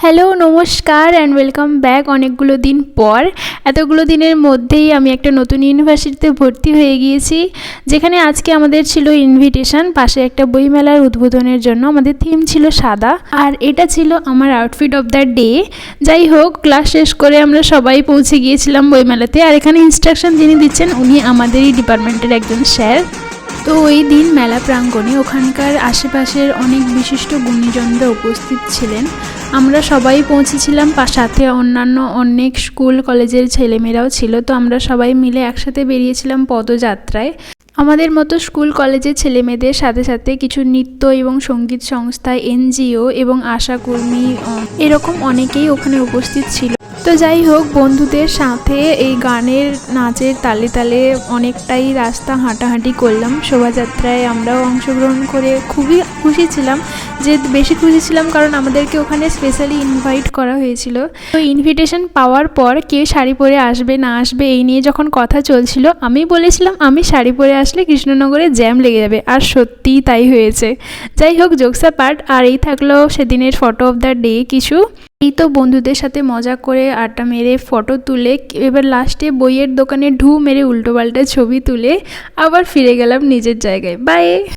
Hello নমস্কার and welcome back অনেকগুলো দিন পর। এতগুলো দিনের মধ্যেই আমি একটা নতুন ইউনিভার্সিটিতে ভর্তি হয়ে গিয়েছি, যেখানে আজকে আমাদের ছিল ইনভিটেশন পাশে একটা বইমেলার উদ্বোধনের জন্য। আমাদের থিম ছিল সাদা, আর এটা ছিল আমার আউটফিট অফ দ্য ডে যাই হোক ক্লাস শেষ করে আমরা সবাই পৌঁছে গিয়েছিলাম বইমেলাতে, আর এখানে ইনস্ট্রাকশন যিনি দিচ্ছেন, উনি আমাদেরই ডিপার্টমেন্টের একজন স্যার তো ওই দিন মেলা প্রাঙ্গণে ওখানকার আশেপাশের অনেক বিশিষ্ট গুণীজনরা উপস্থিত ছিলেন। আমরা সবাই পৌঁছেছিলাম সাথে অন্যান্য অনেক স্কুল, কলেজের ছেলেমেয়েরাও ছিল, তো আমরা সবাই মিলে একসাথে বেরিয়েছিলাম পদযাত্রায়। আমাদের মতো স্কুল, কলেজের ছেলেমেয়েদের সাথে সাথে কিছু নৃত্য এবং সংগীত সংস্থা, এনজিও এবং আশাকর্মী এরকম অনেকেই ওখানে উপস্থিত ছিল। তো যাই হোক, বন্ধুদের সাথে এই গানের নাচের তালে তালে অনেকটাই রাস্তা হাঁটাহাঁটি করলাম। শোভাযাত্রায় আমরাও অংশগ্রহণ করে খুবই খুশি ছিলাম। যে বেশি খুশি ছিলাম কারণ আমাদেরকে ওখানে স্পেশালি ইনভাইট করা হয়েছিল। তো ইনভিটেশন পাওয়ার পর কে শাড়ি পরে আসবে, না আসবে, এই নিয়ে যখন কথা চলছিল, আমি বলেছিলাম, আমি শাড়ি পরে আসলে কৃষ্ণনগরে জ্যাম লেগে যাবে। আর সত্যিই তাই হয়েছে। যাই হোক জোকসা পার্ট আর এই থাকল সেদিনের ফটো অফ দ্য ডে কিছু। এই তো বন্ধুদের সাথে মজা করে আড্ডা মেরে ফটো তুলে, এবার লাস্টে বইয়ের দোকানে ঢু মেরে উল্টোপাল্টা ছবি তুলে আবার ফিরে গেলাম নিজের জায়গায়। বাই